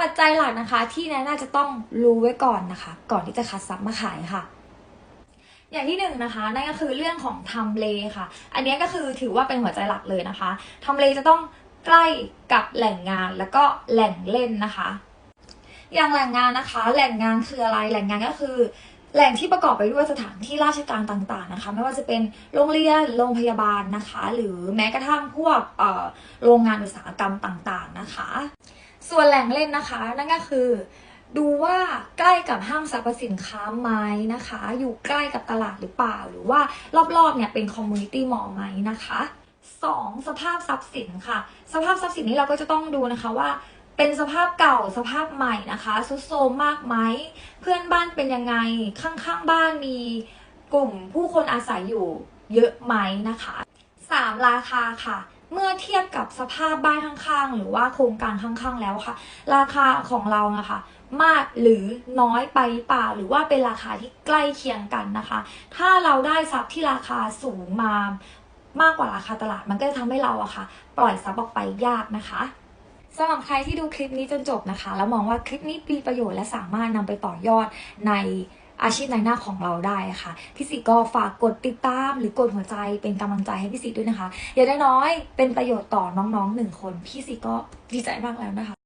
ปัจจัยหลักนะคะ ที่แนะน่าจะต้องรู้ไว้ก่อนนะคะ ก่อนที่จะคัดซับมาขายค่ะ อย่างที่หนึ่งนะคะ นั่นก็คือเรื่องของทำเลค่ะ อันนี้ก็คือถือว่าเป็นหัวใจหลักเลยนะคะทำเลจะต้องใกล้กับแหล่งงานแล้วก็แหล่งเล่นนะคะ อย่างแหล่งงานนะคะ แหล่งงานคืออะไร แหล่งงานก็คือ แหล่งที่ประกอบไปด้วยสถานที่ราชการต่างๆนะคะ ไม่ว่าจะเป็นโรงเรียน โรงพยาบาลนะคะ หรือแม้กระทั่งพวกโรงงานอุตสาหกรรมต่างๆนะคะ ส่วนแหล่งเล่นนะคะ นั่นก็คือ ดูว่าใกล้กับห้างสรรพสินค้าไหมนะคะ อยู่ใกล้กับตลาดหรือเปล่า หรือว่ารอบๆเนี่ยเป็นคอมมูนิตี้มอลล์ไหมนะคะ 2. สภาพทรัพย์สินค่ะ สภาพทรัพย์สินนี้เราก็จะต้องดูนะคะว่า เป็นสภาพเก่าสภาพใหม่นะคะซุดโทรมมากไหมเพื่อนบ้านเป็นยังไงข้างๆบ้านมีกลุ่มผู้คนอาศัยอยู่เยอะไหมนะคะ 3. ราคาค่ะ เมื่อเทียบกับสภาพบ้านข้างๆ หรือว่าโครงการข้างๆแล้วค่ะ ราคาของเรานะคะมากหรือน้อยไปป่าหรือว่าเป็นราคาที่ใกล้เคียงกันนะคะ ถ้าเราได้ทรัพย์ที่ราคาสูงมามากกว่าราคาตลาดมันก็จะทำให้เราอะค่ะ ปล่อยทรัพย์ออกไปยากนะคะสำหรับใครที่ดูคลิปนี้จนจบนะคะ แล้วมองว่าคลิปนี้มีประโยชน์และสามารถนำไปต่อยอดใน อาชีพในหน้าของเราได้ค่ะพี่สิก็ฝากกดติดตาม หรือกดหัวใจเป็นกำลังใจให้พี่สิด้วยนะคะ อย่างน้อยๆเป็นประโยชน์ต่อน้องๆหนึ่งคน พี่สิก็ดีใจมากแล้วนะคะ